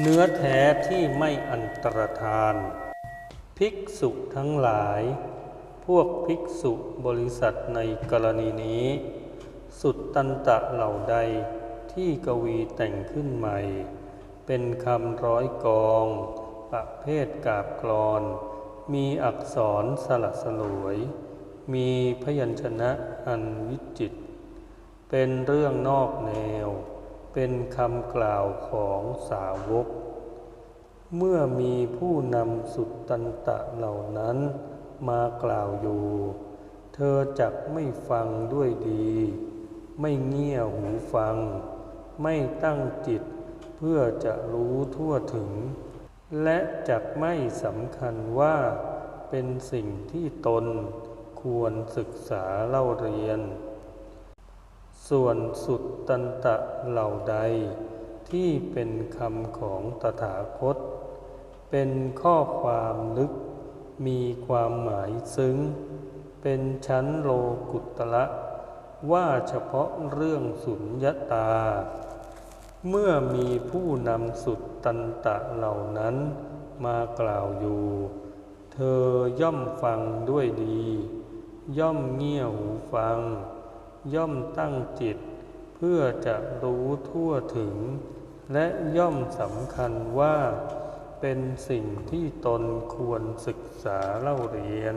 เนื้อแท้ที่ไม่อันตรธาน ภิกษุทั้งหลาย พวกภิกษุบริษัทในกรณีนี้ สุดตันตะเหล่าใดที่กวีแต่งขึ้นใหม่ เป็นคำร้อยกอง ประเภทกาบกรอน มีอักษรสลัดสลวย มีพยัญชนะอันวิจิต เป็นเรื่องนอกแนว เป็นคำกล่าวของสาวก เมื่อมีผู้นำสุตตันตะเหล่านั้นมากล่าวอยู่ เธอจักไม่ฟังด้วยดี ไม่เงี่ยหูฟัง ไม่ตั้งจิตเพื่อจะรู้ทั่วถึง และจักไม่สำคัญว่าเป็นสิ่งที่ตนควรศึกษาเล่าเรียน ส่วนสุดตันตะเหล่าใด ที่เป็นคำของตถาคต เป็นข้อความลึก มีความหมายซึ้ง เป็นชั้นโลกุตละว่าเฉพาะเรื่องสุญญตา เมื่อมีผู้นำสุดตันตะเหล่านั้นมากล่าวอยู่ เธอย่อมฟังด้วยดี ย่อมเงี่ยหูฟัง ย่อมตั้งจิต เพื่อจะรู้ทั่วถึง และย่อมสำคัญว่า เป็นสิ่งที่ตนควรศึกษาเล่าเรียน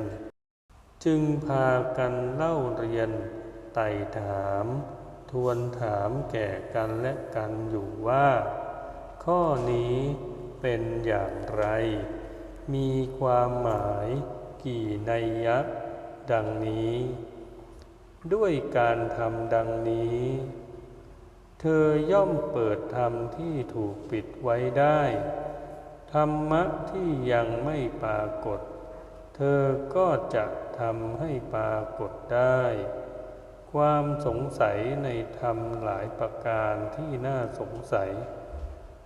จึงพากันเล่าเรียน ไต่ถาม ทวนถามแก่กันและกันอยู่ว่า ข้อนี้เป็นอย่างไร มีความหมายกี่นัยยะดังนี้ ด้วยการทำดังนี้ เธอย่อมเปิดธรรมที่ถูกปิดไว้ได้ ธรรมะที่ยังไม่ปรากฏ เธอก็จะทำให้ปรากฏได้ ความสงสัยในธรรมหลายประการที่น่าสงสัย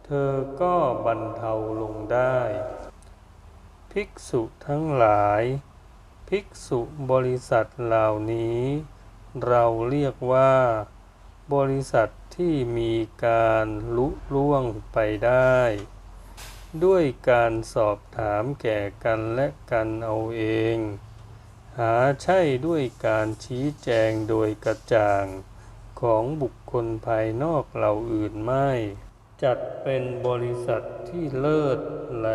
เธอก็บรรเทาลงได้ ภิกษุทั้งหลาย ภิกษุบริษัทเหล่านี้ เราเรียกว่า บริษัทที่มีการลุล่วงไปได้ ด้วยการสอบถามแก่กันและกันเอาเอง หาใช่ด้วยการชี้แจงโดยกระจ่างของบุคคลภายนอกเหล่าอื่นไม่ จัดเป็นบริษัทที่เลิศแล